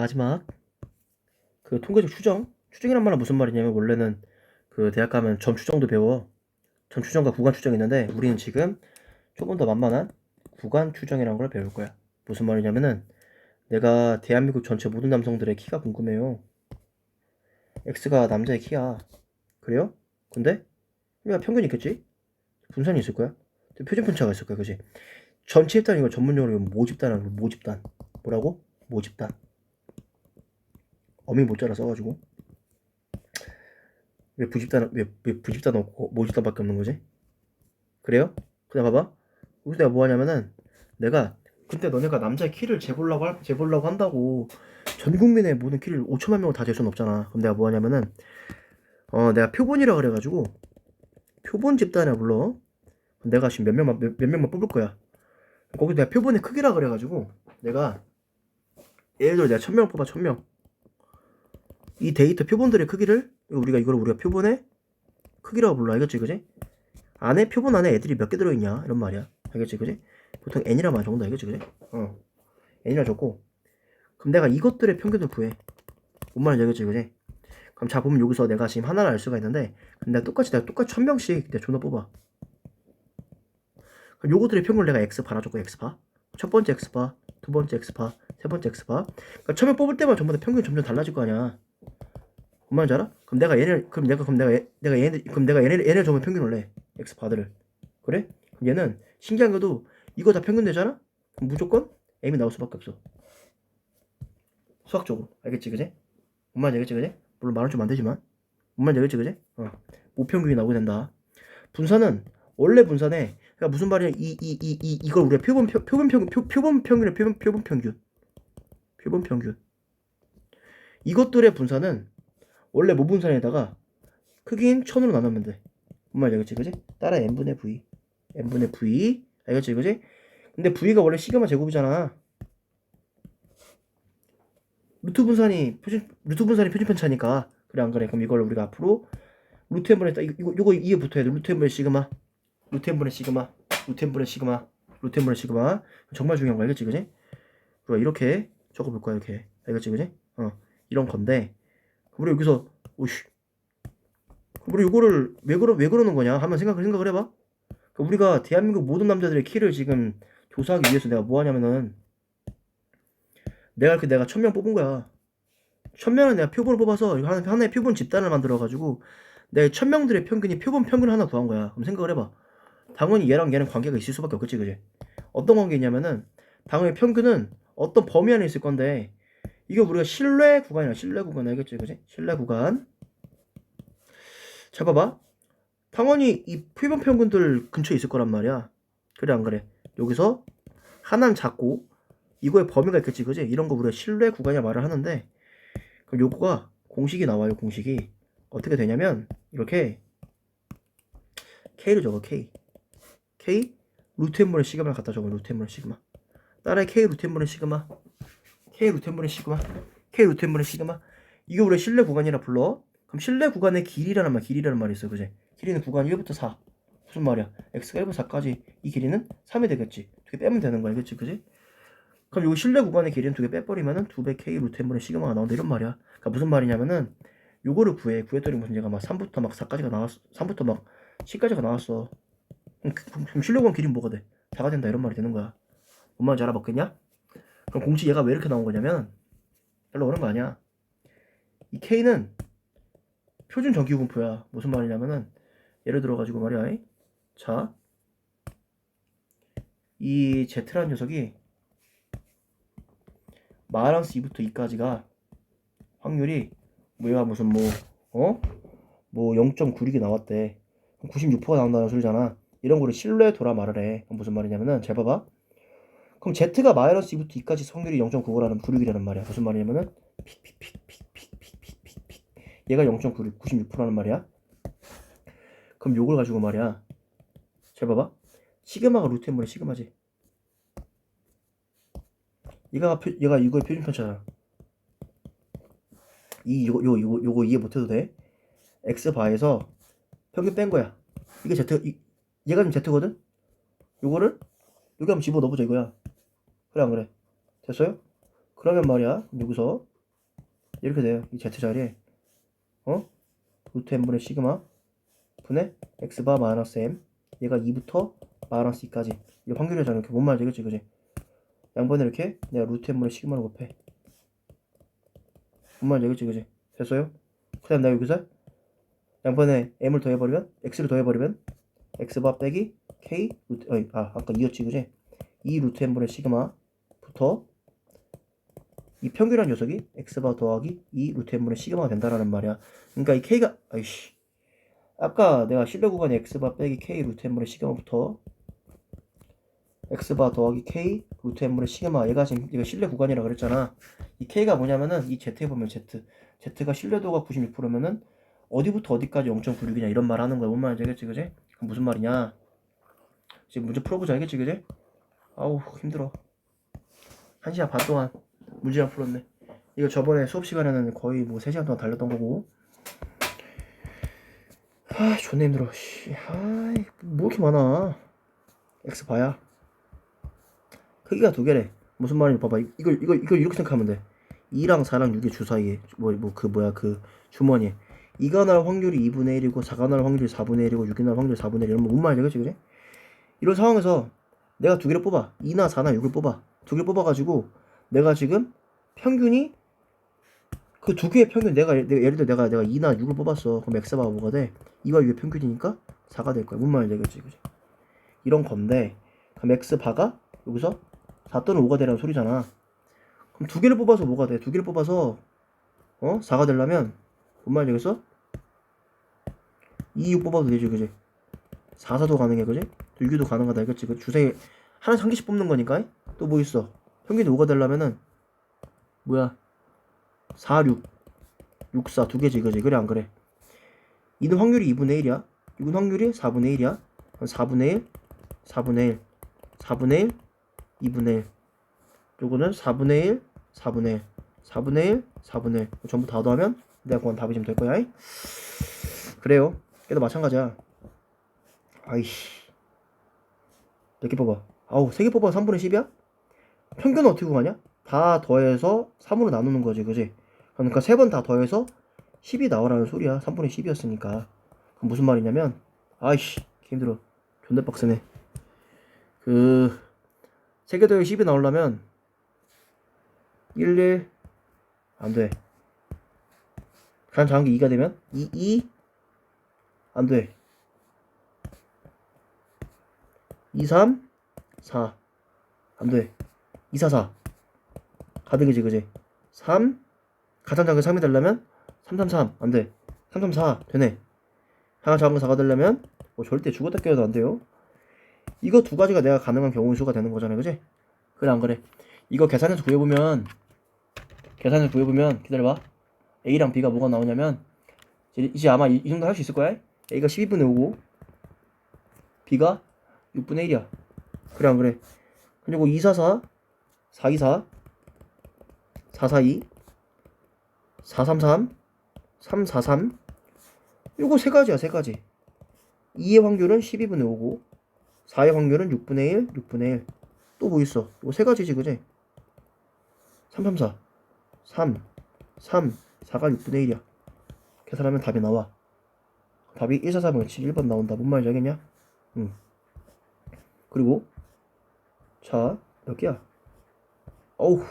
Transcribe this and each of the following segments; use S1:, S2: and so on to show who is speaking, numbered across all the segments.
S1: 마지막. 그 통계적 추정? 추정이란 말은 무슨 말이냐면 원래는 그 대학 가면 점 추정도 배워. 점 추정과 구간 추정이 있는데 우리는 지금 조금 더 만만한 구간 추정이라는 걸 배울 거야. 무슨 말이냐면은 내가 대한민국 전체 모든 남성들의 키가 궁금해요. X가 남자의 키야. 그래요? 근데? 내가 평균이 있겠지? 분산이 있을 거야. 또 표준 편차가 있을 거야 그지? 전체 집단 이걸 전문용어로 모집단하는 거 모집단. 뭐라고? 모집단 어미 모자라 써가지고 왜 부집단 왜, 왜 부집단 없고 모집단밖에 없는 거지? 그래요? 그냥 봐봐 여기서 내가 뭐 하냐면은 내가 근데 너네가 남자의 키를 재보려고 할, 재보려고 한다고 전 국민의 모든 키를 5천만 명을 다 잴 수는 없잖아 그럼 내가 뭐 하냐면은 어 내가 표본이라 그래가지고 표본 집단을 불러 내가 지금 몇 명만 몇, 몇 명만 뽑을 거야 거기 내가 표본의 크기라 그래가지고 내가 예를 들어 내가 천 명을 뽑아 천 명. 이 데이터 표본들의 크기를 우리가 이걸 우리가 표본의 크기라고 불러. 알겠지? 그지? 안에 표본 안에 애들이 몇 개 들어있냐? 이런 말이야. 알겠지? 그지? 보통 n이란 말 정도 알겠지? 그지? 어. N이라 적고. 그럼 내가 이것들의 평균을 구해. 뭔 말인지 알겠지? 그지? 그럼 자 보면 여기서 내가 지금 하나를 알 수가 있는데 근데 내가 똑같이 내가 똑같이 천 명씩 내가 존나 뽑아. 그럼 요거들의 평균을 내가 x바라 적고 x바 첫 번째 x바 두 번째 x바 세 번째 x바 그러니까 처음에 뽑을 때만 전부 다 평균이 점점 달라질 거 아니야 뭔 말인지 알아? 그럼 내가 얘를 그럼 내가 그럼 내가 얘, 내가 얘네 그럼 내가 얘네 얘네 적으면 평균을 내 x바들을 그래? 그럼 얘는 신기한 것도 이거 다 평균 되잖아? 그럼 무조건 m이 나올 수밖에 없어 수학적으로 알겠지 그지? 뭔 말인지 알겠지 그지? 물론 말은 좀 안 되지만 뭔 말인지 알겠지 그지? 어 모평균이 나오게 된다 분산은 원래 분산에 그러니까 무슨 말이냐 이 이 이 이 이 걸 우리가 표본 표, 표본 평 표, 표본 평균을 표본 표본 평균 표본 평균 이것들의 분산은 원래 모분산에다가 크기인 천으로 나누면 돼. 뭔 말이야, 그치, 그지? 따라 n분의 v, n분의 v, 알겠지, 그지? 근데 v가 원래 시그마 제곱이잖아. 루트 분산이 표준 루트 분산이 표준 편 차니까 그래 안 그래? 그럼 이걸 우리가 앞으로 루트 n분의 이거 이거 이에 붙어야 돼. 루트 n분의 시그마, 루트 n분의 시그마, 루트 n분의 시그마, 루트 n분의 시그마 정말 중요한 거 알겠지, 그지? 우리가 이렇게 적어볼 거야, 이렇게 알겠지, 그지? 어 이런 건데. 우리 여기서 오씨 우리 이거를 왜 그러 왜 그러는 거냐 하면 생각을 생각을 해봐. 그러니까 우리가 대한민국 모든 남자들의 키를 지금 조사하기 위해서 내가 뭐 하냐면은 내가 이렇게 내가 천 명 뽑은 거야. 천 명을 내가 표본을 뽑아서 하나의 표본 집단을 만들어 가지고 내 천 명들의 평균이 표본 평균 하나 구한 거야. 그럼 생각을 해봐. 당연히 얘랑 얘는 관계가 있을 수밖에 없겠지, 그지? 어떤 관계냐면은 당연히 평균은 어떤 범위 안에 있을 건데 이게 우리가 신뢰 구간이야. 신뢰 구간 알겠지, 그지? 신뢰 구간. 자, 봐봐. 당연히 이 표본 평균들 근처에 있을 거란 말이야. 그래 안 그래? 여기서 하나는 작고 이거에 범위가 있겠지, 그지? 이런 거 우리가 신뢰 구간이야 말을 하는데 그럼 요거가 공식이 나와요, 공식이. 어떻게 되냐면 이렇게 K를 적어, K. K 루트 n분의 시그마를 갖다 적어, 루트 n분의 시그마. 따라해 K 루트 n분의 시그마. K 루트 n분의 시그마 K 루트 n분의 시그마 이게 우리 실내 구간이라 불러. 그럼 실내 구간의 길이라는 말 길이라는 말이 있어 그지? 길이는 구간 1부터 4 무슨 말이야? X가 1부터 4까지 이 길이는 3이 되겠지. 두 개 빼면 되는 거야. 알겠지 그지? 그럼 요 실내 구간의 길이는 두 개 빼버리면은 2배 K 루트 n분의 시그마가 나온다. 이런 말이야. 그러니까 무슨 말이냐면은 요거를 구해. 구했더니 무슨 얘가 막 3부터 막 4까지가 나왔어 3부터 막 10까지가 나왔어. 그럼, 실내 구간 길이는 뭐가 돼? 4가 된다. 이런 말이 되는 거야. 뭔 말인지 알아먹겠냐 그럼 공식 얘가 왜 이렇게 나온 거냐면 별로 어려운 거 아니야. 이 K는 표준 전기분포야. 무슨 말이냐면은 예를 들어 가지고 말이야. 자, 이 Z라는 녀석이 마이너스 2부터 2까지가 확률이 뭐야 무슨 뭐 어? 뭐 0.96이 나왔대. 96%가 나온다는 소리잖아. 이런 거를 신뢰도라 말을 해. 무슨 말이냐면은 잘 봐봐. 그럼 Z가 마이너스 2부터 2까지 확률이 0.95라는 96이라는 말이야. 무슨 말이냐면은 픽픽픽픽픽픽픽픽 얘가 0.96 96%라는 말이야. 그럼 요걸 가지고 말이야. 잘 봐봐. 시그마가 루트 n분의 시그마지. 얘가 표, 얘가 이거의 표준 편차잖아. 이 요거 요거 요거, 요거 이해 못해도 돼. x 바에서 평균 뺀 거야. 이게 z 이, 얘가 지금 z거든. 요거를 여기 한번 집어 넣어보자 이거야. 그래 안 그래? 됐어요? 그러면 말이야 여기서? 이렇게 돼요 이 z 자리에. 어? 루트 n분의 시그마 분의 x바 마이너스 m. 얘가 2부터 마이너스 2까지. 이 확률이잖아 이렇게 뭔 말인지 그치 그치 양번에 이렇게 내가 루트 n분의 시그마로 곱해. 뭔 말인지 그치 그치 됐어요? 그 다음 내가 여기서 양번에 m을 더해버리면 x를 더해버리면 x바 빼기 k 루트 어이, 아 아까 2였지 그치 2 루트 n분의 시그마 부터 이 평균한 녀석이 x바 더하기 2 루트 n분의 시그마가 된다라는 말이야. 그러니까 이 k가 아이씨. 아까 내가 실내 구간이 x바 빼기 k 루트 n분의 시그마부터 x바 더하기 k 루트 n분의 시그마. 얘가 지금 이거 실내 구간이라 그랬잖아. 이 k가 뭐냐면은 이 z에 보면 z. z가 신뢰도가 96%면은 어디부터 어디까지 0.96이냐 이런 말 하는 거야. 뭔 말인지 알겠지 그지? 무슨 말이냐? 지금 문제 풀어보자 알겠지 그지? 아우 힘들어 한 시간 반 동안 문제만 풀었네. 이거 저번에 수업 시간에는 거의 뭐 3시간 동안 달렸던 거고. 아 존나 힘들어. 씨. 아이 뭐 이렇게 많아. X 봐야. 크기가 두 개래. 무슨 말인지 봐봐. 이걸 이걸 이걸 이렇게 생각하면 돼. 2랑 4랑 6의 주 사이에 뭐 뭐 그 뭐야 그 주머니에. 2가 날 확률이 2분의 1이고 4가 날 확률이 4분의 1이고 6이 날 확률이 4분의 1 이러면 뭔 말이지 그치 그치? 이런 상황에서 내가 두 개를 뽑아. 2나 4나 6을 뽑아 두 개를 뽑아가지고 내가 지금 평균이 그 두 개의 평균 내가, 예- 내가 예를 들어 내가 내가 2나 6을 뽑았어 그럼 x바가 뭐가 돼? 2와 6의 평균이니까 4가 될 거야 뭔 말인지 알겠지 그치 이런 건데 그럼 x바가 여기서 4 또는 5가 되라는 소리잖아 그럼 두 개를 뽑아서 뭐가 돼? 두 개를 뽑아서 어? 4가 되려면 뭔 말인지 알겠어? 2, 6 뽑아도 되지 그지? 4, 4도 가능해 그지? 6, 2도 가능하다 알겠지? 그 주사위 하나씩 한 개씩 뽑는 거니까 또 뭐 있어? 평균이 5가 되려면은 뭐야? 4, 6 6, 4 두 개지 그지? 그래 안 그래? 2는 확률이 2분의 1이야. 6은 확률이 4분의 1이야. 4분의 1 4분의 1 4분의 1 2분의 1 요거는 4분의 1 4분의 1 4분의 1 4분의 1 전부 다 더하면 내가 그건 답이 좀 될 거야 이? 그래요. 얘도 마찬가지야. 아이씨. 몇 개 뽑아 아우 세 개 뽑아 3분의 10이야? 평균은 어떻게 구하냐? 다 더해서 3으로 나누는 거지 그지? 그러니까 세 번 다 더해서 10이 나오라는 소리야 3분의 10이었으니까 그럼 무슨 말이냐면 아이씨 개 힘들어 존나 빡세네 그 세 개 더해 10이 나오려면 1, 1 안돼 가장 작은 게 2가 되면 2, 2 안돼 2, 3 4 안돼. 2, 4, 4 가득이지 그지? 3 가장 작은 게 3이 되려면 3, 3, 3 안돼. 3, 3, 4 되네. 가장 작은 거 4가 되려면 뭐 절대 죽었다 깨어도 안 돼요. 이거 두 가지가 내가 가능한 경우의 수가 되는 거잖아요 그지? 그래 안 그래? 이거 계산해서 구해보면 계산해서 구해보면 기다려봐. A랑 B가 뭐가 나오냐면 이제 아마 이, 이 정도 할 수 있을 거야. A가 12분의 5고 B가 6분의 1이야 그래 안 그래? 그리고 2, 4, 4 4, 2, 4 4, 4, 2 4, 3, 3 3, 4, 3 요거 세 가지야 세 가지. 2의 확률은 12분의 5고 4의 확률은 6분의 1 6분의 1 또 뭐 있어? 요거 세 가지지 그지? 3, 3, 4 3 3 4가 6분의 1이야. 계산하면 답이 나와. 답이 1, 4, 3, 7 1번 나온다. 뭔 말인지 알겠냐? 응. 그리고 자 몇 개야? 어우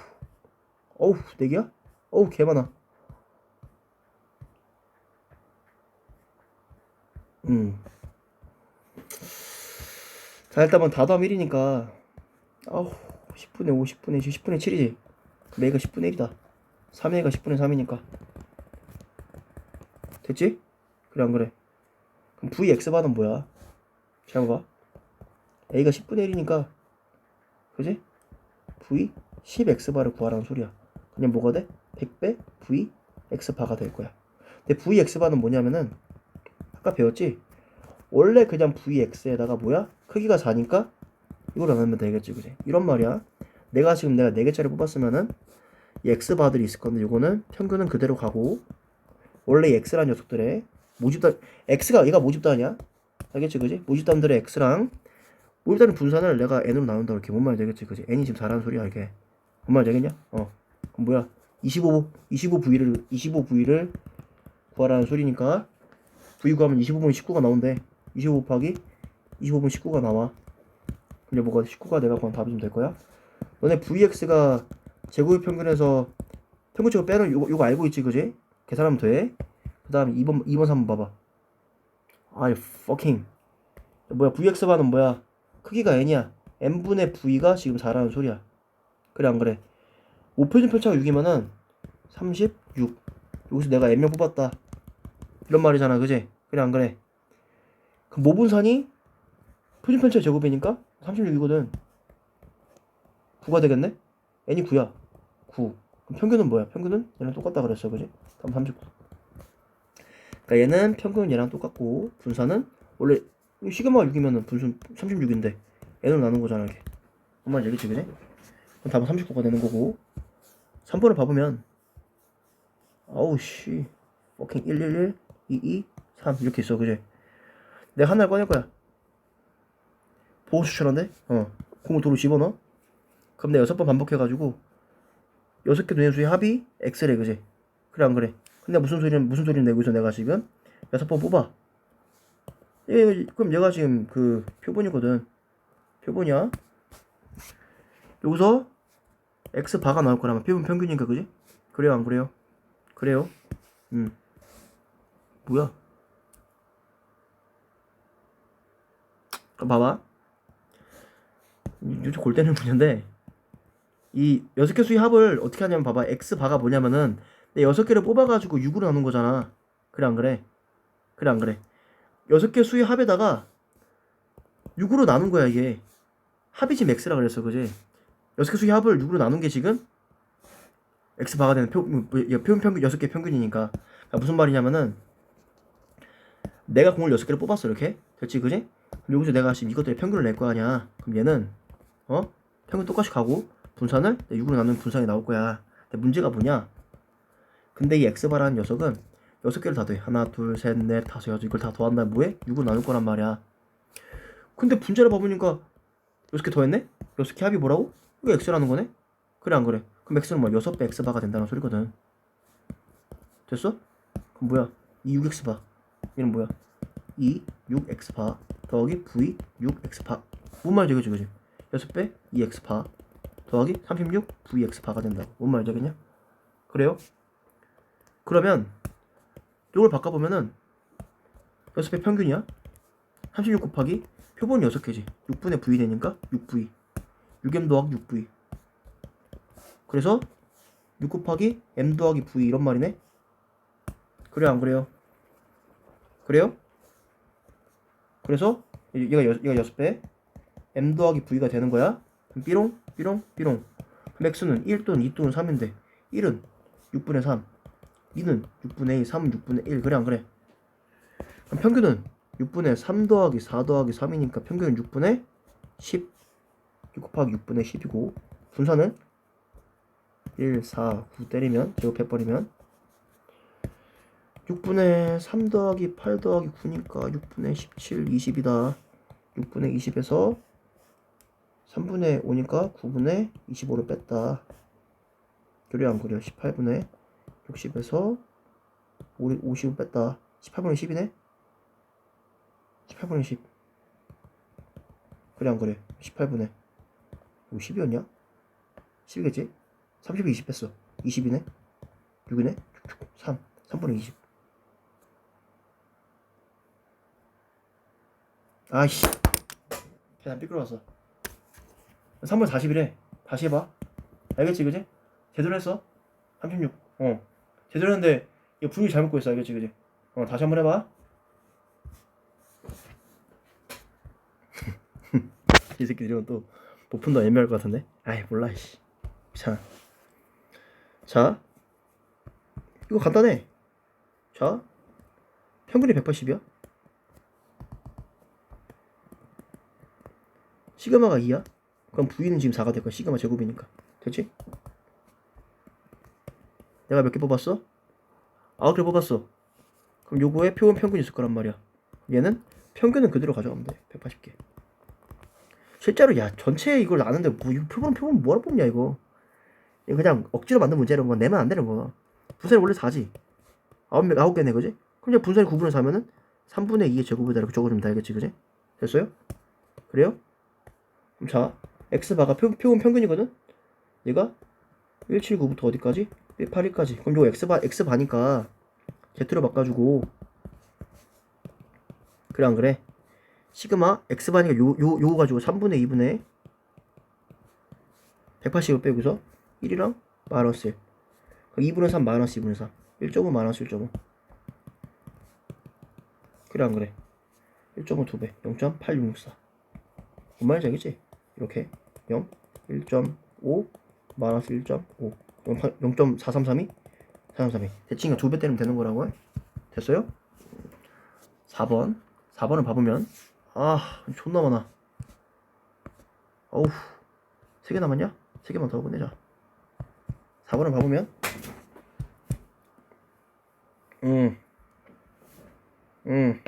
S1: 어우 네 개야? 어우 개 많아 음. 자 일단 뭐 다더하면 1이니까 아우 10분의 5 10분의 10 10분의 7이지 그럼 A가 10분의 1이다 3A가 10분의 3이니까 됐지? 그래 안 그래 그럼 VX바는 뭐야? 잘 봐. A가 10분의 1이니까 그지? V 10X바를 구하라는 소리야 그냥 뭐가 돼? 100배 V X바가 될 거야 근데 VX바는 뭐냐면은 아까 배웠지? 원래 그냥 VX에다가 뭐야? 크기가 4니까 이걸 안 하면 되겠지 그지? 이런 말이야 내가 지금 내가 4개짜리 뽑았으면은 이 X바들이 있을 건데 이거는 평균은 그대로 가고 원래 이 X란 녀석들의 모집단 X가 얘가 모집단이야 알겠지 그지? 모집단들의 X랑 모집단의 분산을 내가 N으로 나눈다 이렇게 뭔 말이 되겠지? 그지? N이 지금 4라는 소리야 이게. 뭔 말이 되겠냐? 어. 그럼 뭐야? 25 25V를 25V를 구하라는 소리니까 V 구하면 25분의 19가 나온대. 25 곱하기 25분 19가 나와. 근데 뭐가 19가 내가 구한 답이 좀 될 거야? 너네 VX가 제곱의 평균에서 평균적으로 빼는 요거, 요거 알고 있지 그지? 계산하면 돼그 다음에 2번 2번 3번 봐봐. 아이 fucking. 뭐야 VX바는 뭐야 크기가 n이야. N분의 v가 지금 4라는 소리야. 그래 안 그래? 5표준 편차가 6이면은 36 여기서 내가 n명 뽑았다. 이런 말이잖아 그지? 그래 안 그래? 그럼 모분산이 표준 편차 제곱이니까 36이거든. 9가 되겠네? N이 9야. 9 그럼 평균은 뭐야? 평균은 얘랑 똑같다 그랬어 그지? 다음 39 그러니까 얘는 평균은 얘랑 똑같고 분산은 원래 이 시그마가 6이면은 분순 36인데 n으로 나눈 거잖아 이렇게. 엄마 얘기지 그지? 그럼 답은 39가 되는 거고. 3번을 봐보면 아우 씨. fucking 111 22 3 이렇게 있어 그지? 내가 하나를 꺼낼 거야. 보호 추천한데 어. 공을 도로 집어넣어? 그럼 내가 여섯 번 반복해가지고 여섯 개 눈의 수의 합이 x래 그지? 그래 안 그래? 근데 무슨 소리는 무슨 소리를 내고 있어 내가 지금? 여섯 번 뽑아 예, 그럼 얘가 지금 그 표본이거든. 표본이야. 여기서 x 바가 나올 거라면 표본 평균이니까 그지? 그래요 안 그래요? 그래요? 음. 뭐야? 봐봐. 이- 요즘 골 때리는 분인데 이 여섯 개 수의 합을 어떻게 하냐면 봐봐. X 바가 뭐냐면은 내 여섯 개를 뽑아가지고 6으로 나눈 거잖아. 그래 안 그래? 그래 안 그래 여섯 개 수의 합에다가 6으로 나눈 거야 이게. 합이 지금 x라 그랬어 그지? 여섯 개 수의 합을 6으로 나눈 게 지금 x 바가 되는 표, 뭐, 뭐, 표현 평균 여섯 개 평균이니까. 그러니까 무슨 말이냐면은 내가 공을 여섯 개를 뽑았어 이렇게? 됐지 그지? 여기서 내가 지금 이것들의 평균을 낼 거 아니야. 그럼 얘는 어? 평균 똑같이 가고 분산을 6으로 나누면 분산이 나올 거야. 근데 문제가 뭐냐? 근데 이 x바라는 녀석은 여섯 개를 다 더해 하나 둘 셋 넷 다섯 여섯 이걸 다 더한다면 뭐해? 6으로 나눌 거란 말이야 근데 분자를 봐보니까 여섯 개 더했네? 여섯 개 합이 뭐라고? 이거 x라는 거네? 그래 안 그래? 그럼 x는 뭐 여섯 배 x바가 된다는 소리거든 됐어? 그럼 뭐야? 2 6x바 얘는 뭐야? 2 6x바 더하기 v 6x바 뭔 말이지 그지 그지? 6배 2x바 더하기 36 vx바가 된다고 뭔 말이지 그냥? 그래요? 그러면 이걸 바꿔보면은 6배 평균이야? 36 곱하기 표본이 6개지. 6분의 v 되니까 6v 6m 더하기 6v 그래서 6 곱하기 m 더하기 v 이런 말이네? 그래요 안 그래요? 그래요? 그래서 얘가 여, 얘가 6배 m 더하기 v가 되는 거야? 그럼 삐롱 삐롱 삐롱. x는 1 또는 2 또는 3인데 1은 6분의 3 2는 6분의 2 3은 6분의 1 그래 안 그래? 그럼 평균은 6분의 3 더하기 4 더하기 3이니까 평균은 6분의 10 6 곱하기 6분의 10이고 분산은 1, 4, 9 때리면 제곱해버리면 6분의 3 더하기 8 더하기 9니까 6분의 17, 20이다. 6분의 20에서 3분의 5니까 9분의 25를 뺐다. 그래 안 그려 18분의 60에서 50을 뺐다. 18분의 10이네? 18분의 10 그래 안 그래? 18분의. 이거 10이었냐? 10이겠지? 30에 20 뺐어. 20이네? 6이네? 3 3분의 20 아이씨. 계산 삐뚤어졌어. 3분의 40이래. 다시 해봐. 알겠지 그지? 제대로 했어. 36 어 제대로 했는데 이거 분위기 잘못 구했어. 알겠지? 그지? 어 다시 한번 해봐. 이 새끼들 이러면 또못 푼다 애매할 것 같은데? 아이 몰라 씨. 자, 자. 이거 간단해. 자. 평균이 180이야? 시그마가 2야? 그럼 V는 지금 4가 될 거야. 시그마 제곱이니까. 됐지? 내가 몇 개 뽑았어? 9개 뽑았어 그럼 요거에 표본 평균이 있을 거란 말이야 얘는 평균은 그대로 가져가면 돼 180개 실제로 야 전체 이걸 나는데 뭐 표본 표본 뭐하러 뽑냐 이거 이거 그냥 억지로 만든 문제라는 건 내면 안 되는 거야. 분산이 원래 4지. 9개, 9개네, 그지? 그럼 이제 분산이 9분의 4면은 3분의 2의 제곱이다. 이렇게 적어주면 되겠지, 그지? 됐어요? 그래요? 그럼 자, x바가 표, 표본 평균이거든? 얘가 179부터 어디까지? 181까지. 그럼 이거 x바, x바니까 z로 바꿔주고. 그래 안 그래? 시그마 x바니까 요, 요, 요거 가지고 3분의 2분의 180을 빼고서 1이랑 마이너스 1 그럼 2분의 3 마이너스 2분의 3 1.5 마이너스 1.5 그래 안 그래? 1.5 2배. 0.8664 뭔 말인지 알겠지? 이렇게 0 1.5 마이너스 1.5 0.4332 432 대칭이 두배 때리면 되는 거라고 해 됐어요? 4번 4번을 봐보면 아 존나 많아 어우 3개 남았냐? 3개만 더 보내자 4번을 봐보면 음. 음.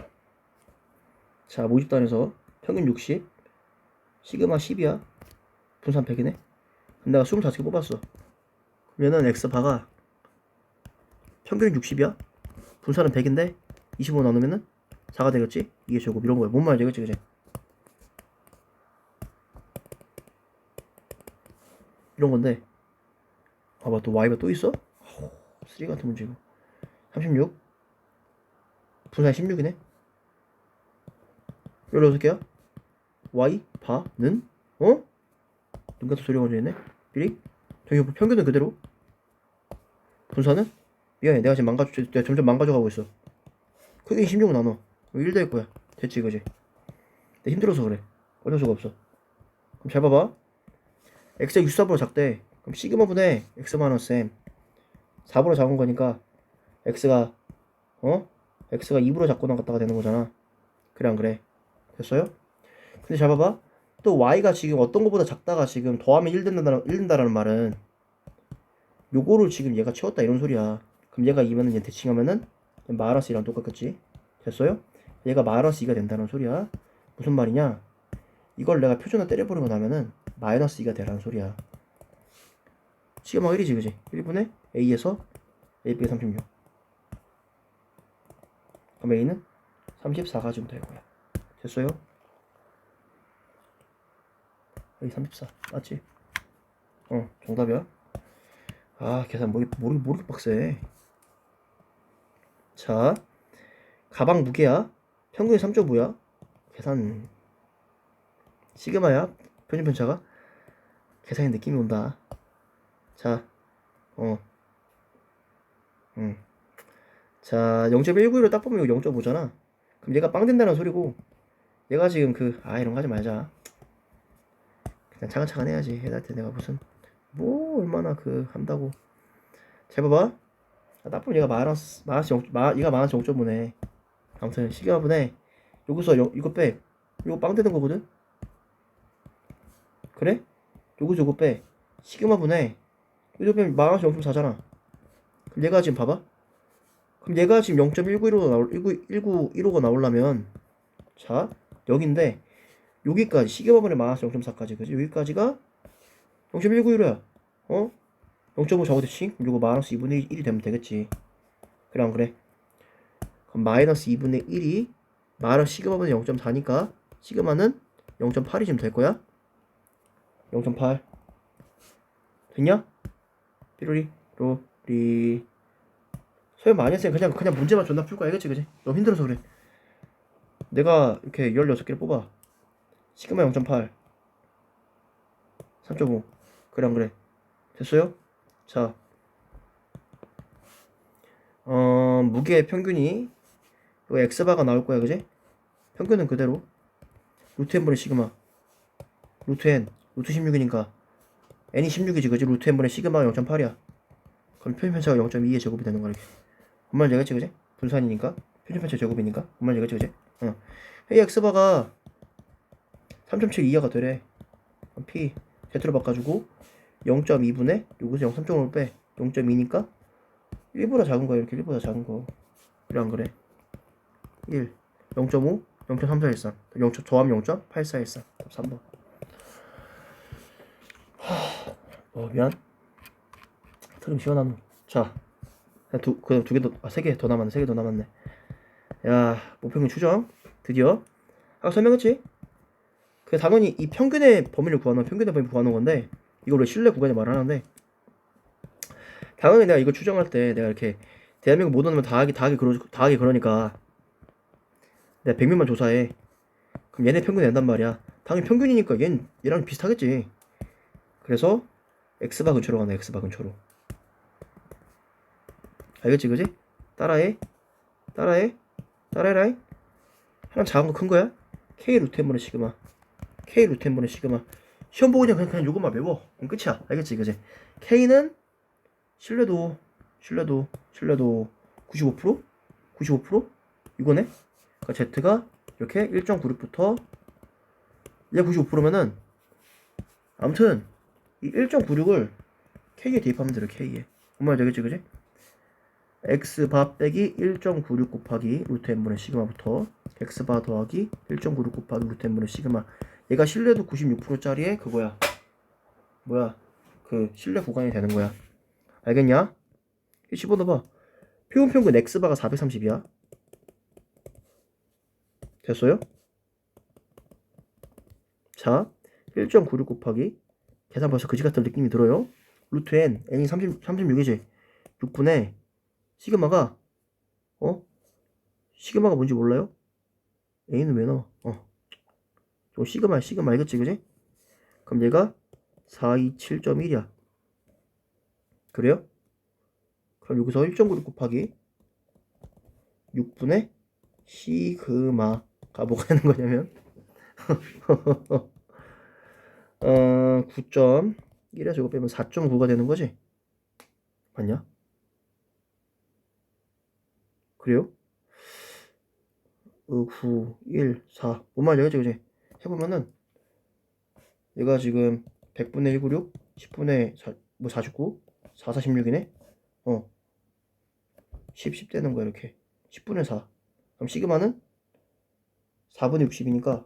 S1: 자 모집단에서 평균 60 시그마 10이야 분산 100이네 근데 내가 25개 뽑았어 면은 X바가 평균 60이야? 분산은 100인데 25 나누면은 4가 되겠지? 이게 제곱 이런 거야. 뭔 말인지 알겠지? 그지? 이런 건데. 봐봐. 또 Y가 또 있어? 쓰리 같은 문제 이거. 36 분산 16이네? 16개야? Y? 바는? 어? 눈 같은 소리가 먼저 있네. 삐리 저기 뭐 평균은 그대로 분산은? 미안해 내가 지금 망가져 내가 점점 망가져가고 있어. 크게 16 나눠. 1 될 거야. 됐지 그지? 근데 힘들어서 그래. 어쩔 수가 없어. 그럼 잘 봐봐. X가 64보다 작대. 그럼 시그마 분의 x 마이너스 m. 4보다 작은 거니까 x가 어? x가 2보다 작고 나갔다가 되는 거잖아. 그래 안 그래? 됐어요? 근데 잘 봐봐. 또 y가 지금 어떤 거보다 작다가 지금 더하면 1 된다는, 1 된다라는 말은 요거를 지금 얘가 채웠다 이런 소리야. 그럼 얘가 2면은 얘 대칭하면은 마이너스 2랑 똑같겠지? 됐어요? 얘가 마이너스 2가 된다는 소리야. 무슨 말이냐? 이걸 내가 표준화 때려버리고 나면은 마이너스 2가 되라는 소리야. 시그마 1이지 그지? 1분의 a에서 a 빼기 36 그럼 a는 34 가지면 될 거야. 됐어요? 여기 34 맞지? 어 정답이야 아 계산 모르 모르 모르게 빡세? 자 가방 무게야? 평균이 3.5야? 계산. 시그마야? 표준 편차가? 계산의 느낌이 온다. 자 어. 음. 자 0.191로 딱 보면 이거 0.5잖아. 그럼 얘가 빵 된다는 소리고 얘가 지금 그 아 이런 거 하지 말자. 그냥 차근차근 해야지. 때 내가 무슨 뭐 얼마나 그 한다고. 잘 봐봐. 아, 나쁘면 얘가 마이너스 마이너스 0, 마, 얘가 마이너스 0.5네. 아무튼 시계화분에 여기서 여, 이거 빼. 이거 빵 되는 거거든? 그래? 요거 요거 빼. 시그마분에 이거 빼면 마이너스 0.4잖아. 그럼 얘가 지금 봐봐. 그럼 얘가 지금 0.191로 나올 19, 1915가 나오려면 자 여기인데 여기까지 시계화분에 마이너스 0.4까지. 그지? 여기까지가 0.191이야. 어? 0.5 적어대칭 그럼 이거 마이너스 2분의 1이 되면 되겠지. 안 그래. 그럼 마이너스 2분의 1이 마이너스 시그마분의 0.4니까 시그마는 0.8이 지금 될 거야? 0.8 됐냐? 삐로리 로리. 소용 많이 했으니 그냥 그냥 문제만 존나 풀 거야. 알겠지? 그지? 너무 힘들어서 그래. 내가 이렇게 16개를 뽑아. 시그마 0.8 3.5 그래 안 그래 됐어요? 자 어, 무게 평균이 이거 x바가 나올 거야 그지? 평균은 그대로 루트 n분의 시그마 루트 n 루트 16이니까 n이 16이지 그지? 루트 n분의 시그마가 0.8이야 그럼 표준편차가 0.2의 제곱이 되는 거야 엄마 되겠지 그지? 분산이니까 표준편차 제곱이니까 엄마 되겠지 그지? 어. 이 x바가 3.7 이하가 되래 p z로 바꿔주고 0.2분의 여기서 0 3.5를 빼 0.2니까 1보다 작은 거야 이렇게 1보다 작은 거 그래 안 그래 1 0.5 0.3413 0. 더하면 0.8413 3번 하... 어 미안 트림 시원한 자 두, 그냥 두개 더, 아, 세 개 더 남았네. 세 개 더 남았네. 야, 목평균 추정. 드디어. 아까 설명했지? 그 당연히 이 평균의 범위를 구하는, 평균의 범위 구하는 건데, 이걸 왜 신뢰 구간에 말하는데, 당연히 내가 이거 추정할 때 내가 이렇게 대한민국 모든 놈을 다 하기, 다 하기, 그러, 다 하기 그러니까, 내가 100명만 조사해. 그럼 얘네 평균 낸단 말이야. 당연히 평균이니까 얘는 얘랑 비슷하겠지. 그래서, X바 근처로 가네, X바 근처로. 알겠지 그지? 따라해 따라해 따라해라잉 하나 작은 거 큰 거야 K 루트 n분의 시그마 K 루트 n분의 시그마 시험 보고 그냥 그냥, 그냥 요것만 외워. 그럼 끝이야. 알겠지? 그지? K는 신뢰도 신뢰도 신뢰도 95% 95% 이거네? 그러니까 Z가 이렇게 1.96부터 얘 95%면은 아무튼 이 1.96을 K에 대입하면 돼요 K에. 뭔 말인지 알겠지? 그지? x바 빼기 1.96 곱하기 루트 n분의 시그마부터 x바 더하기 1.96 곱하기 루트 n분의 시그마 얘가 신뢰도 96%짜리의 그거야 뭐야 그 신뢰 구간이 되는 거야 알겠냐? 이 집어넣어봐 표본 평균 x바가 430이야 됐어요? 자 1.96 곱하기 계산 벌써 그지 같은 느낌이 들어요 루트 n n이 30, 36이지 6분의 시그마가 어? 시그마가 뭔지 몰라요? A는 왜 나와? 어. 저 시그마 시그마 알겠지 그지? 그럼 얘가 427.1이야. 그래요? 그럼 여기서 1.96 곱하기 6분의 시그마가 뭐가 되는 거냐면 어 9.1에서 이거 빼면 4.9가 되는 거지? 맞냐? 그래요? 어, 9, 1, 4. 뭔 말이야, 그지, 그지? 해보면은, 얘가 지금 100분의 196, 10분의 4, 뭐 49, 4, 46이네? 어. 10, 10 되는 거야, 이렇게. 10분의 4. 그럼 시그마는 4분의 60이니까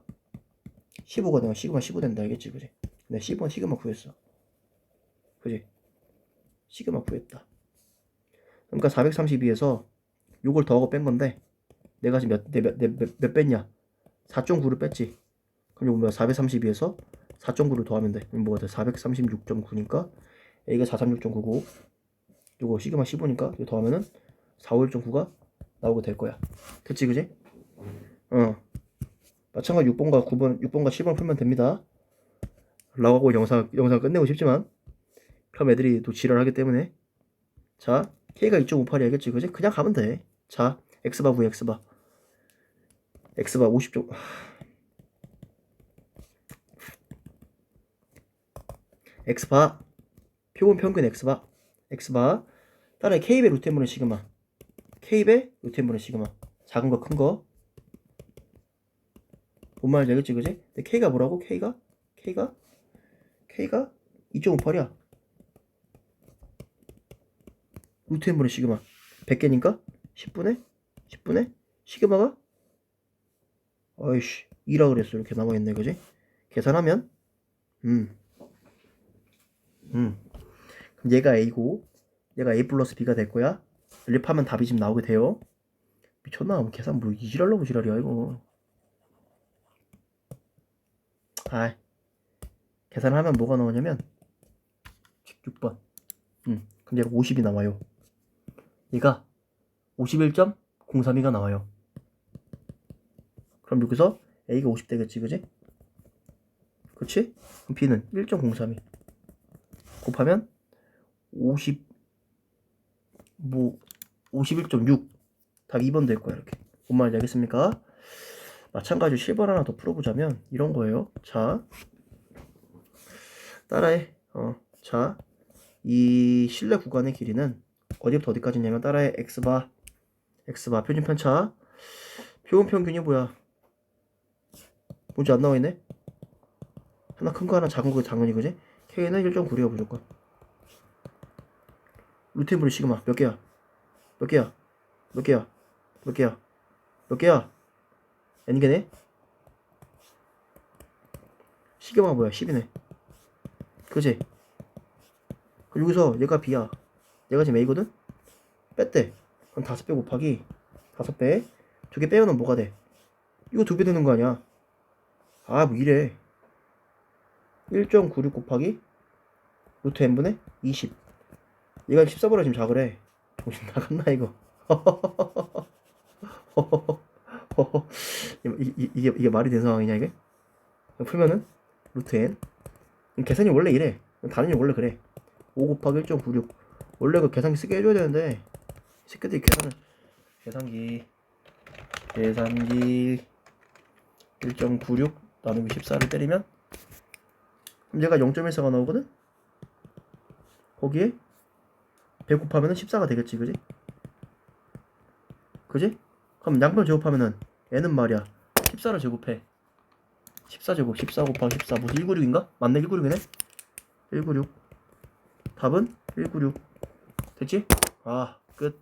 S1: 15가 되면 시그마 15 된다, 알겠지, 그지? 내가 10번 시그마 구했어. 그지? 시그마 구했다. 그러니까 432에서 요걸 더하고 뺀 건데 내가 지금 몇, 몇, 몇, 몇, 몇 뺐냐 4.9를 뺐지 그럼 요거 뭐야 432에서 4.9를 더하면 돼 그럼 뭐가 돼 436.9니까 A가 436.9고 요거 시그마 15니까 이거 더하면은 451.9가 나오게 될 거야 됐지 그지? 어 마찬가지 6번과 9번 6번과 7번 풀면 됩니다 라고 하고 영상 영상 끝내고 싶지만 그럼 애들이 또 지랄하기 때문에 자 K가 2.58이 알겠지 그지? 그냥 가면 돼. 자, X바 구해 X바. X바 50점. X바. 표본 평균 X바. X바. 따라해 K배 루트 n분의 시그마. K배 루트 n분의 시그마. 작은 거, 큰 거. 뭔 말인지 알겠지 그지? 근데 K가 뭐라고? K가? K가? K가 2.58이야. 루트 n분의 시그마 100개니까 10분의 10분의 시그마가 어이씨 2라 그랬어 이렇게 남아있네 그지 계산하면 음 음. 그럼 얘가 A고 얘가 A 플러스 B가 될 거야? 연립하면 답이 지금 나오게 돼요? 미쳤나? 뭐 계산 뭐 이지랄라고 지랄이야 이거. 아 계산하면 뭐가 나오냐면 6번. 음. 얘가 50이 나와요. 얘가 51.032가 나와요. 그럼 여기서 A가 50 되겠지, 그지? 그치? 그럼 B는 1.032 곱하면 50, 뭐, 51.6 답이 2번 될 거야, 이렇게. 뭔 말인지 알겠습니까? 마찬가지로 7번 하나 더 풀어보자면 이런 거예요. 자, 따라해. 어, 자, 이 실내 구간의 길이는 어디부터 어디까지냐면 따라해 x바 x바 표준 편차 표본 평균이 뭐야 뭔지 안 나와 있네 하나 큰 거 하나 작은 거 당연히 그지 k는 1.9래요 무조건. 분의 시그마 몇 개야? 몇 개야? 몇 개야? 몇 개야? 몇 개야? n개네? 시그마 뭐야 10이네. 그지? 여기서 얘가 b야. 얘가 지금 a거든? 뺐대. 그럼 5배 곱하기 5배. 두 개 빼면 뭐가 돼? 이거 두 배 되는 거 아니야? 아 뭐 이래. 1.96 곱하기 루트 n분의 20 얘가 14보다 지금 작으래 정신 나갔나 이거? 이, 이, 이게 이게 말이 되는 상황이냐 이게? 풀면은 루트 n. 계산이 원래 이래. 다른 일 원래 그래. 5 곱하기 1.96 원래 그 계산기 쓰게 해줘야 되는데. 이 새끼들이 계산을. 계산기. 계산기 1.96 나누기 14를 때리면? 얘가 0.14가 나오거든 거기에 100 곱하면은 14가 되겠지 그지? 그지? 그럼 양변 제곱하면은 n은 말이야. 14를 제곱해. 14제곱 14 곱하기 14 무슨 196인가? 맞네 196이네? 196 답은 196 됐지? 아끝